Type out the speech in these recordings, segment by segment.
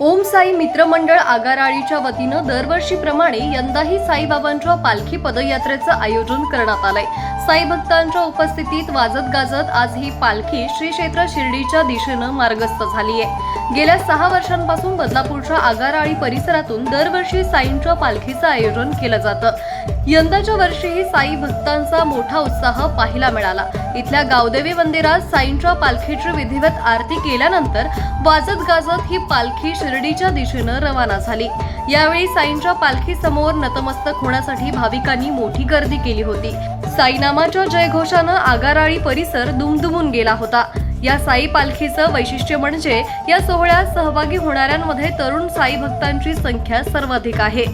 ओम साई मित्रमंडळ आगाराळीच्या वतीनं दरवर्षीप्रमाणे यंदाही साईबाबांच्या पालखी पदयात्रेचं आयोजन करण्यात आलंय. साई भक्तांच्या उपस्थितीत वाजत गाजत आज ही पालखी श्री क्षेत्र शिर्डीच्या दिशेनं मार्गस्थ झाली आहे गेल्या सहा वर्षांपासून बदलापूरच्या आगाराळी परिसरातून दरवर्षी साईंच्या पालखीचं आयोजन केलं जातं. यंदाच्या वर्षीही साई भक्तांचा मोठा उत्साह पाहायला मिळाला. इथल्या गावदेवी मंदिरात साईंच्या पालखीची विधिवत आरती केल्यानंतर वाजत गाजत ही पालखी शिर्डीच्या दिशेनं रवाना झाली. यावेळी साईंच्या पालखी समोर नतमस्तक होण्यासाठी भाविकांनी मोठी गर्दी केली होती. साईनामाच्या जयघोषानं आगाराळी परिसर दुमदुमून गेला होता. या साई पालखीचं वैशिष्ट्य म्हणजे या सोहळ्यात सहभागी होणाऱ्यांमध्ये तरुण साई भक्तांची संख्या सर्वाधिक आहे.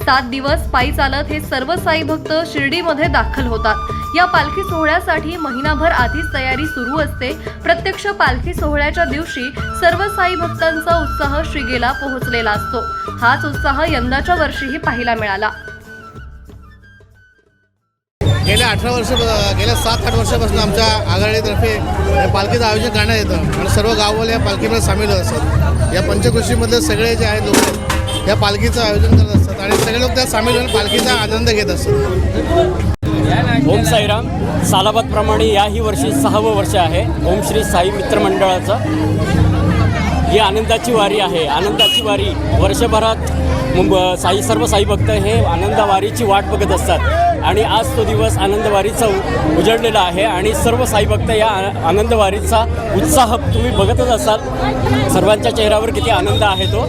सात दिवस पायी चालत हे सर्व साई भक्त शिर्डीमध्ये दाखल होतात. या पालखी सोहळ्यासाठी महिनाभर आधीच तयारी सुरू असते. प्रत्यक्ष पालखी सोहळ्याच्या दिवशी सर्व साई भक्तांचा उत्साह श्रीगेला पोहोचलेला असतो. हाच उत्साह यंदाच्या वर्षीही पाहायला मिळाला. गेल्या अठरा वर्ष गेल्या सात आठ वर्षापासून आमच्या आघाडीतर्फे पालखीचं आयोजन करण्यात येतं. आणि सर्व गाववाले या पालखीमध्ये सामील असतात. या पंचकृषीमधले सगळे जे आहेत लोक या पालखीचं आयोजन करत असतात आणि सगळे लोक त्यात सामील होऊन पालखीचा आनंद घेत असतात. ओम साईराम. सालाबादप्रमाणे याही वर्षी सहावं वर्ष आहे. ओम श्री साई मित्रमंडळाचं ही आनंदाची वारी आहे. आनंदाची वारी वर्षभरात मुंब साई सर्व साई भक्त हे आनंदवारीची वाट बघत असतात. आणि आज तो दिवस आनंदवारीचा उ- उजळलेला आहे आणि सर्व साईभक्त या आनंदवारीचा उत्साह तुम्ही बघतच असाल. सर्वांच्या चेहऱ्यावर किती आनंद आहे तो.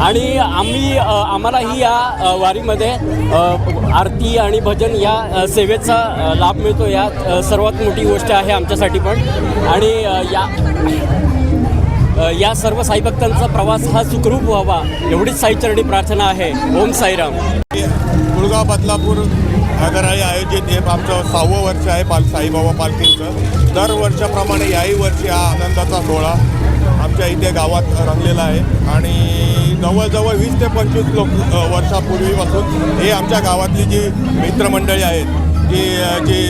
आणि आम्ही आम्हालाही या वारीमध्ये आरती आणि भजन या सेवेचा लाभ मिळतो. या सर्वात मोठी गोष्ट आहे आमच्यासाठी पण. आणि या या सर्व साईभक्तांचा प्रवास हा सुखरूप व्हावा. एवढीच साईचरणी प्रार्थना आहे. ओम साईराम. कुळगाव बदलापूर आगराळी आयोजित हे आमचं सहावं वर्ष आहे पाल साईबाबा पालखीचं. दरवर्षाप्रमाणे याही वर्षी हा आनंदाचा सोहळा आमच्या इथे गावात रंगलेला आहे. आणि जवळजवळ वीस ते पंचवीस लोक वर्षापूर्वीपासून हे आमच्या गावातली जी मित्रमंडळी आहेत जी जी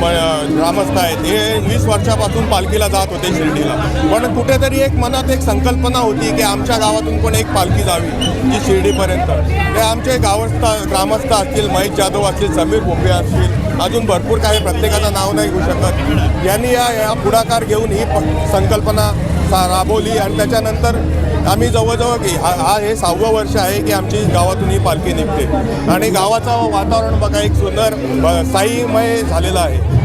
म- ग्रामस्थ आहेत. हे वीस वर्षापासून पालखीला जात होते शिर्डीला. पण कुठेतरी एक मनात एक संकल्पना होती की आमच्या गावातून पण एक पालखी जावी जी शिर्डीपर्यंत. ते आमचे गावस्थ ग्रामस्थ असतील महेश जाधव असतील समीर भोपे असतील अजून भरपूर काही प्रत्येकाचं नाव नाही घेऊ शकत. यांनी या या पुढाकार घेऊन ही प- संकल्पना सा राबवली आणि त्याच्यानंतर आम्ही जवळजवळ की हा हा हे सहावं वर्ष आहे की आमची गावातून ही पालखी निघते. आणि गावाचं वातावरण बघा एक सुंदर साईमय झालेलं आहे.